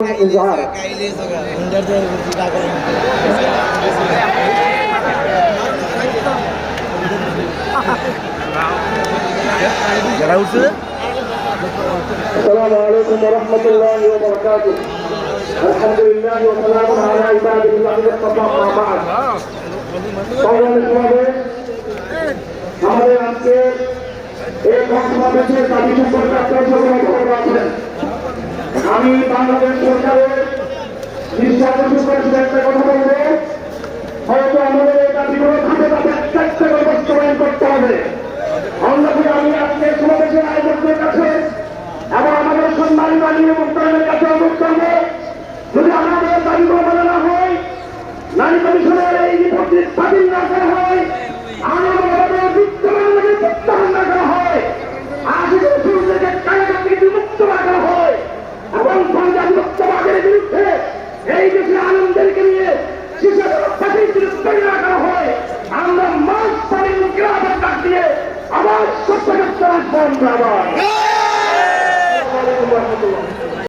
ইজহার যারা উঠছে السلام عليكم ورحمة الله وبركاته الحمد لله وسلام على عباد الله اصطفى ما بعد আমাদের আজকে এই কক্সবাজারের দাবি সম্পর্কে আপনারা সবাই ভালো আছেন আমি বাংলাদেশ সরকারের একটা আমাদের এই বাস্তবায়ন করতে হবে। অন্যদিকে আমি আজকে সমাবেশের আয়োজকদের কাছে এবং আমাদের সম্মান মাননীয় মুক্তারের কাছে অনুরোধ করব, যদি আমাদের দাবিগুলো মানা না হয়, নারী কমিশনের এই রিপোর্টটি বাতিল না করা হয় আবার